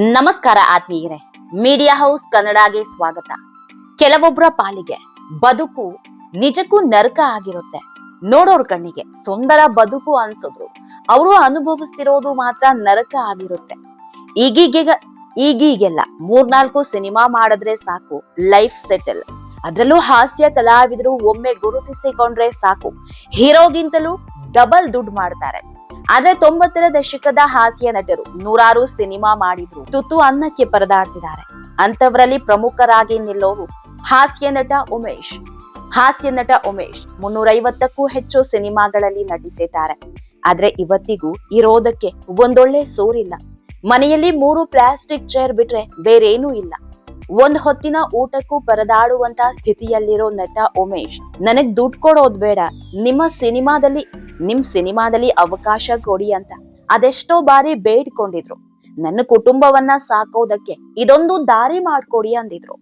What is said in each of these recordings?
ನಮಸ್ಕಾರ ಆತ್ಮೀಯರೇ. Media house ಕನ್ನಡಗೆ ಸ್ವಾಗತ. ಕೆಲವೊಬ್ಬರ ಪಾಲಿಗೆ ಬದುಕು ನಿಜಕ್ಕೂ ನರಕ ಆಗಿರುತ್ತೆ. ನೋಡೋರ್ ಕಣ್ಣಿಗೆ ಸುಂದರ ಬದುಕು ಅನ್ಸಿದ್ರು. ಅವರು ಅನುಭವಿಸ್ತಿರೋದು ಮಾತ್ರ ನರಕ ಆಗಿರುತ್ತೆ. ಈಗೀಗ ಈಗೀಗೆಲ್ಲ ಮೂರ್ನಾಲ್ಕು ಸಿನಿಮಾ ಮಾಡಿದ್ರೆ ಸಾಕು, ಲೈಫ್ ಸೆಟಲ್. ಅದ್ರಲ್ಲೂ ಹಾಸ್ಯ ಕಲಾವಿದರು ಒಮ್ಮೆ ಗುರುತಿಸಿಕೊಂಡ್ರೆ ಸಾಕು. ಹೀರೋಗಿಂತಲೂ ಡಬಲ್ ದುಡ್ಡು ಮಾಡ್ತಾರೆ. ಆದ್ರೆ ತೊಂಬತ್ತರ ದಶಕದ ಹಾಸ್ಯ ನಟರು ನೂರಾರು ಸಿನಿಮಾ ಮಾಡಿದ್ರು. ತುತ್ತು ಅನ್ನಕ್ಕೆ ಪರದಾಡ್ತಿದ್ದಾರೆ. ಅಂತವರಲ್ಲಿ ಪ್ರಮುಖರಾಗಿ ನಿಲ್ಲೋರು ಹಾಸ್ಯ ನಟ ಉಮೇಶ್. ಹಾಸ್ಯ ನಟ ಉಮೇಶ್ ಮುನ್ನೂರೈವತ್ತಕ್ಕೂ ಹೆಚ್ಚು ಸಿನಿಮಾಗಳಲ್ಲಿ ನಟಿಸಿದ್ದಾರೆ. ಆದ್ರೆ ಇವತ್ತಿಗೂ ಇರೋದಕ್ಕೆ ಒಂದೊಳ್ಳೆ ಸೋರಿಲ್ಲ. ಮನೆಯಲ್ಲಿ ಮೂರು ಪ್ಲಾಸ್ಟಿಕ್ ಚೇರ್ ಬಿಟ್ರೆ ಬೇರೇನೂ ಇಲ್ಲ. ಒಂದ್ ಹೊತ್ತಿನ ಊಟಕ್ಕೂ ಪರದಾಡುವಂತ ಸ್ಥಿತಿಯಲ್ಲಿರೋ ನಟ ಉಮೇಶ್, ನನಗ್ ದುಡ್ಡು ಕೊಡೋದ್ ಬೇಡ. ನಿಮ್ಮ ಸಿನಿಮಾದಲ್ಲಿ ನಿಮ್ ಸಿನಿಮಾದಲ್ಲಿ ಅವಕಾಶ ಕೊಡಿ ಅಂತ. ಅದೆಷ್ಟೋ ಬಾರಿ ಬೇಡ್ಕೊಂಡಿದ್ರು. ನನ್ನ ಕುಟುಂಬವನ್ನ ಸಾಕೋದಕ್ಕೆ ಇದೊಂದು ದಾರಿ ಮಾಡ್ಕೊಡಿ ಅಂದಿದ್ರು.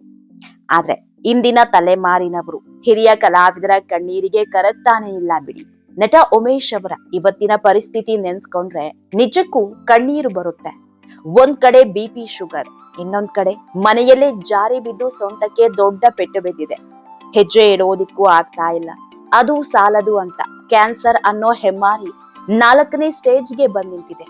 ಆದ್ರೆ ಇಂದಿನ ತಲೆಮಾರಿನವರು ಹಿರಿಯ ಕಲಾವಿದರ ಕಣ್ಣೀರಿಗೆ ಕರಗ್ತಾನೆ ಇಲ್ಲ ಬಿಡಿ. ನಟ ಉಮೇಶ್ ಅವರ ಇವತ್ತಿನ ಪರಿಸ್ಥಿತಿ ನೆನ್ಸ್ಕೊಂಡ್ರೆ ನಿಜಕ್ಕೂ ಕಣ್ಣೀರು ಬರುತ್ತೆ. ಒಂದ್ ಕಡೆ ಬಿ ಪಿ ಶುಗರ್ ಇನ್ನೊಂದ್ ಕಡೆ ಮನೆಯಲ್ಲೇ ಜಾರಿ ಬಿದ್ದು ಸೊಂಟಕ್ಕೆ ದೊಡ್ಡ ಪೆಟ್ಟು ಬಿದ್ದಿದೆ. ಹೆಜ್ಜೆ ಇಡೋದಿಕ್ಕೂ ಆಗ್ತಾ ಇಲ್ಲ. ಅದು ಸಾಲದು ಅಂತ ಕ್ಯಾನ್ಸರ್ ಅನ್ನೋ ಹೆಮ್ಮಾರಿ ನಾಲ್ಕನೇ ಸ್ಟೇಜ್ಗೆ ಬಂದ್ ನಿಂತಿದೆ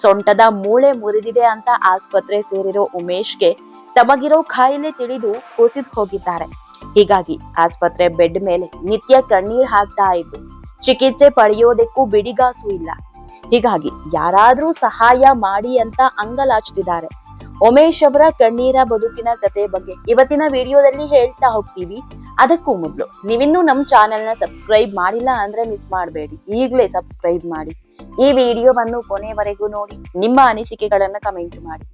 ಸೊಂಟದ ಮೂಳೆ ಮುರಿದಿದೆ ಅಂತ ಆಸ್ಪತ್ರೆ ಸೇರಿರೋ ಉಮೇಶ್ಗೆ ತಮಗಿರೋ ಕಾಯಿಲೆ ತಿಳಿದು ಕುಸಿದು ಹೋಗಿದ್ದಾರೆ. ಹೀಗಾಗಿ ಆಸ್ಪತ್ರೆ ಬೆಡ್ ಮೇಲೆ ನಿತ್ಯ ಕಣ್ಣೀರ್ ಹಾಕ್ತಾ ಇದ್ದು ಚಿಕಿತ್ಸೆ ಪಡೆಯೋದಕ್ಕೂ ಬಿಡಿಗಾಸು ಇಲ್ಲ. ಹೀಗಾಗಿ ಯಾರಾದ್ರೂ ಸಹಾಯ ಮಾಡಿ ಅಂತ ಅಂಗಲಾಚ್ತಿದ್ದಾರೆ. ಉಮೇಶ್ ಅವರ ಕಣ್ಣೀರ ಬದುಕಿನ ಕತೆ ಬಗ್ಗೆ ಇವತ್ತಿನ ವಿಡಿಯೋದಲ್ಲಿ ಹೇಳ್ತಾ ಹೋಗ್ತೀವಿ. ಅದಕ್ಕೂ ಮೊದಲು. ನೀವಿನ್ನೂ ನಮ್ಮ ಚಾನೆಲ್ನ ಸಬ್ಸ್ಕ್ರೈಬ್ ಮಾಡಿಲ್ಲ ಅಂದ್ರೆ ಮಿಸ್ ಮಾಡಬೇಡಿ. ಈಗಲೇ ಸಬ್ಸ್ಕ್ರೈಬ್ ಮಾಡಿ. ಈ ವಿಡಿಯೋವನ್ನು ಕೊನೆವರೆಗೂ ನೋಡಿ. ನಿಮ್ಮ ಅನಿಸಿಕೆಗಳನ್ನು ಕಮೆಂಟ್ ಮಾಡಿ.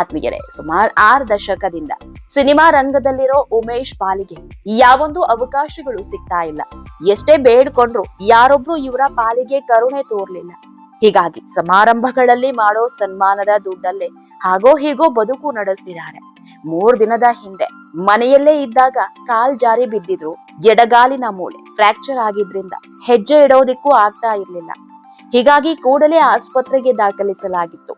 ಆತ್ಮೀಯರೇ, ಸುಮಾರು ಆರು ದಶಕದಿಂದ ಸಿನಿಮಾ ರಂಗದಲ್ಲಿರೋ ಉಮೇಶ್ ಪಾಲಿಗೆ ಯಾವೊಂದು ಅವಕಾಶಗಳು ಸಿಗ್ತಾ ಇಲ್ಲ. ಎಷ್ಟೇ ಬೇಡ್ಕೊಂಡ್ರು ಯಾರೊಬ್ರು ಇವರ ಪಾಲಿಗೆ ಕರುಣೆ ತೋರ್ಲಿಲ್ಲ. ಹೀಗಾಗಿ ಸಮಾರಂಭಗಳಲ್ಲಿ ಮಾಡೋ ಸನ್ಮಾನದ ದುಡ್ಡಲ್ಲೇ ಹಾಗೋ ಹೀಗೋ ಬದುಕು ನಡೆಸ್ತಿದ್ದಾರೆ. ಮೂರ್ ದಿನದ ಹಿಂದೆ ಮನೆಯಲ್ಲೇ ಇದ್ದಾಗ ಕಾಲ್ ಜಾರಿ ಬಿದ್ದಿದ್ರು. ಎಡಗಾಲಿನ ಮೂಳೆ ಫ್ರಾಕ್ಚರ್ ಆಗಿದ್ರಿಂದ ಹೆಜ್ಜೆ ಇಡೋದಿಕ್ಕೂ ಆಗ್ತಾ ಇರ್ಲಿಲ್ಲ. ಹೀಗಾಗಿ ಕೂಡಲೇ ಆಸ್ಪತ್ರೆಗೆ ದಾಖಲಿಸಲಾಗಿತ್ತು.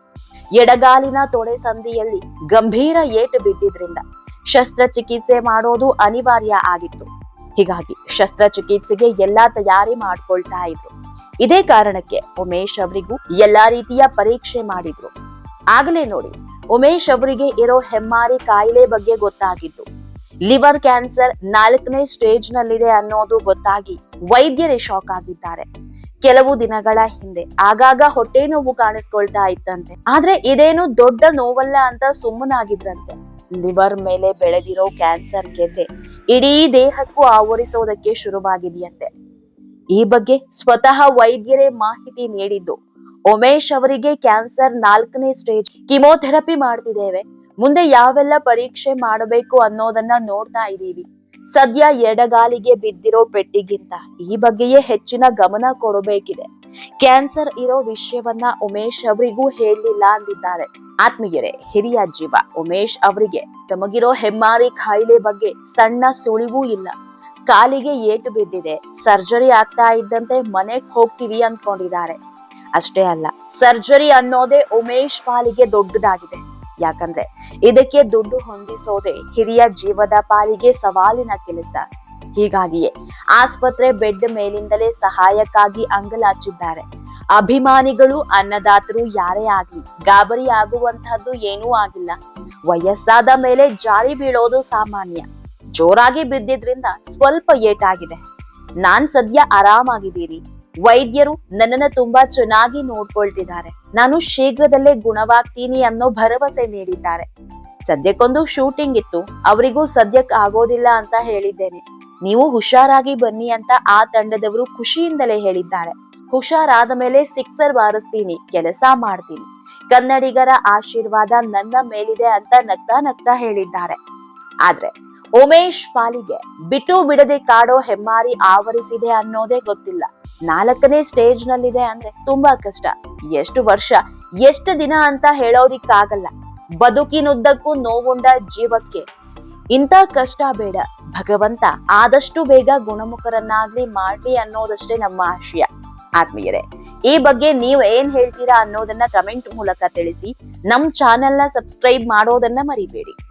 ಎಡಗಾಲಿನ ತೊಡೆ ಸಂದಿಯಲ್ಲಿ ಗಂಭೀರ ಏಟು ಬಿದ್ದಿದ್ರಿಂದ ಶಸ್ತ್ರಚಿಕಿತ್ಸೆ ಮಾಡೋದು ಅನಿವಾರ್ಯ ಆಗಿತ್ತು. ಹೀಗಾಗಿ ಶಸ್ತ್ರಚಿಕಿತ್ಸೆಗೆ ಎಲ್ಲಾ ತಯಾರಿ ಮಾಡ್ಕೊಳ್ತಾ ಇದ್ರು. ಇದೇ ಕಾರಣಕ್ಕೆ ಉಮೇಶ್ ಅವರಿಗೂ ಎಲ್ಲಾ ರೀತಿಯ ಪರೀಕ್ಷೆ ಮಾಡಿದ್ರು. ಆಗಲೇ ನೋಡಿ ಉಮೇಶ್ ಅವರಿಗೆ ಇರೋ ಹೆಮ್ಮಾರಿ ಕಾಯಿಲೆ ಬಗ್ಗೆ ಗೊತ್ತಾಗಿದ್ದು. ಲಿವರ್ ಕ್ಯಾನ್ಸರ್ ನಾಲ್ಕನೇ ಸ್ಟೇಜ್ ನಲ್ಲಿದೆ ಅನ್ನೋದು ಗೊತ್ತಾಗಿ ವೈದ್ಯರೇ ಶಾಕ್ ಆಗಿದ್ದಾರೆ. ಕೆಲವು ದಿನಗಳ ಹಿಂದೆ ಆಗಾಗ ಹೊಟ್ಟೆ ನೋವು ಕಾಣಿಸ್ಕೊಳ್ತಾ ಇತ್ತಂತೆ. ಆದ್ರೆ ಇದೇನು ದೊಡ್ಡ ನೋವಲ್ಲ ಅಂತ ಸುಮ್ಮನಾಗಿದ್ರಂತೆ. ಲಿವರ್ ಮೇಲೆ ಬೆಳೆದಿರೋ ಕ್ಯಾನ್ಸರ್ ಗೆಡ್ಡೆ ಇಡೀ ದೇಹಕ್ಕೂ ಆವರಿಸೋದಕ್ಕೆ ಶುರುವಾಗಿದೆಯಂತೆ. ಈ ಬಗ್ಗೆ ಸ್ವತಃ ವೈದ್ಯರೇ ಮಾಹಿತಿ ನೀಡಿದ್ದು ಉಮೇಶ್ ಅವರಿಗೆ ಕ್ಯಾನ್ಸರ್ ನಾಲ್ಕನೇ ಸ್ಟೇಜ್ ಕಿಮೋಥೆರಪಿ ಮಾಡ್ತಿದ್ದೇವೆ. ಮುಂದೆ ಯಾವೆಲ್ಲ ಪರೀಕ್ಷೆ ಮಾಡಬೇಕು ಅನ್ನೋದನ್ನ ನೋಡ್ತಾ ಇದೀವಿ ಸದ್ಯ ಎಡಗಾಲಿಗೆ ಬಿದ್ದಿರೋ ಪೆಟ್ಟಿಗಿಂತ ಈ ಬಗ್ಗೆಯೇ ಹೆಚ್ಚಿನ ಗಮನ ಕೊಡಬೇಕಿದೆ. ಕ್ಯಾನ್ಸರ್ ಇರೋ ವಿಷಯವನ್ನ ಉಮೇಶ್ ಅವರಿಗೂ ಹೇಳಲಿಲ್ಲ ಅಂದಿದ್ದಾರೆ. ಆತ್ಮೀಯರೇ, ಹಿರಿಯ ಜೀವ ಉಮೇಶ್ ಅವರಿಗೆ ತಮಗಿರೋ ಹೆಮ್ಮಾರಿ ಕಾಯಿಲೆ ಬಗ್ಗೆ ಸಣ್ಣ ಸುಳಿವೂ ಇಲ್ಲ. ಕಾಲಿಗೆ ಏಟು ಬಿದ್ದಿದೆ. ಸರ್ಜರಿ ಆಗ್ತಾ ಇದ್ದಂತೆ ಮನೆಗ್ ಹೋಗ್ತೀವಿ ಅನ್ಕೊಂಡಿದ್ದಾರೆ. ಅಷ್ಟೇ ಅಲ್ಲ, ಸರ್ಜರಿ ಅನ್ನೋದೇ ಉಮೇಶ್ ಪಾಲಿಗೆ ದೊಡ್ಡದಾಗಿದೆ. ಯಾಕಂದ್ರೆ ಇದಕ್ಕೆ ದುಡ್ಡು ಹೊಂದಿಸೋದೇ ಹಿರಿಯ ಜೀವದ ಪಾಲಿಗೆ ಸವಾಲಿನ ಕೆಲಸ. ಹೀಗಾಗಿಯೇ ಆಸ್ಪತ್ರೆ ಬೆಡ್ ಮೇಲಿಂದಲೇ ಸಹಾಯಕ್ಕಾಗಿ ಅಂಗಲಾಚಿದ್ದಾರೆ ಅಭಿಮಾನಿಗಳು ಅನ್ನದಾತರು ಯಾರೇ ಆಗ್ಲಿ, ಗಾಬರಿ ಆಗುವಂತಹದ್ದು ಏನೂ ಆಗಿಲ್ಲ. ವಯಸ್ಸಾದ ಮೇಲೆ ಜಾರಿ ಬೀಳೋದು ಸಾಮಾನ್ಯ. ಜೋರಾಗಿ ಬಿದ್ದಿದ್ರಿಂದ ಸ್ವಲ್ಪ ಏಟಾಗಿದೆ. ನಾನ್ ಸದ್ಯ ಆರಾಮಾಗಿದ್ದೀನಿ. ವೈದ್ಯರು ನನ್ನನ್ನ ತುಂಬಾ ಚೆನ್ನಾಗಿ ನೋಡ್ಕೊಳ್ತಿದ್ದಾರೆ. ನಾನು ಶೀಘ್ರದಲ್ಲೇ ಗುಣವಾಗ್ತೀನಿ ಅನ್ನೋ ಭರವಸೆ ನೀಡಿದ್ದಾರೆ. ಸದ್ಯಕ್ಕೊಂದು ಶೂಟಿಂಗ್ ಇತ್ತು. ಅವರಿಗೂ ಸದ್ಯಕ್ಕೆ ಆಗೋದಿಲ್ಲ ಅಂತ ಹೇಳಿದ್ದೇನೆ. ನೀವು ಹುಷಾರಾಗಿ ಬನ್ನಿ ಅಂತ ಆ ತಂಡದವರು ಖುಷಿಯಿಂದಲೇ ಹೇಳಿದ್ದಾರೆ. ಹುಷಾರಾದ ಮೇಲೆ ಸಿಕ್ಸರ್ ಬಾರಿಸ್ತೀನಿ, ಕೆಲಸ ಮಾಡ್ತೀನಿ. ಕನ್ನಡಿಗರ ಆಶೀರ್ವಾದ ನನ್ನ ಮೇಲಿದೆ ಅಂತ ನಗ್ತಾ ನಗ್ತಾ ಹೇಳಿದ್ದಾರೆ. ಆದ್ರೆ ಉಮೇಶ್ ಪಾಲಿಗೆ ಬಿಟ್ಟು ಬಿಡದೆ ಕಾಡೋ ಹೆಮ್ಮಾರಿ ಆವರಿಸಿದೆ ಅನ್ನೋದೇ ಗೊತ್ತಿಲ್ಲ. ನಾಲ್ಕನೇ ಸ್ಟೇಜ್ ನಲ್ಲಿದೆ ಅಂದ್ರೆ ತುಂಬಾ ಕಷ್ಟ. ಎಷ್ಟು ವರ್ಷ, ಎಷ್ಟು ದಿನ ಅಂತ ಹೇಳೋದಿಕ್ಕಾಗಲ್ಲ. ಬದುಕಿನುದ್ದಕ್ಕೂ ನೋವುಂಡ ಜೀವಕ್ಕೆ. ಇಂಥ ಕಷ್ಟ ಬೇಡ. ಭಗವಂತ ಆದಷ್ಟು ಬೇಗ ಗುಣಮುಖರನ್ನಾಗ್ಲಿ ಮಾಡ್ಲಿ ಅನ್ನೋದಷ್ಟೇ ನಮ್ಮ ಆಶಯ. ಆತ್ಮೀಯರೇ, ಈ ಬಗ್ಗೆ ನೀವು ಏನ್ ಹೇಳ್ತೀರಾ ಅನ್ನೋದನ್ನ ಕಮೆಂಟ್ ಮೂಲಕ ತಿಳಿಸಿ. ನಮ್ ಚಾನೆಲ್ನ ಸಬ್ಸ್ಕ್ರೈಬ್ ಮಾಡೋದನ್ನ ಮರಿಬೇಡಿ.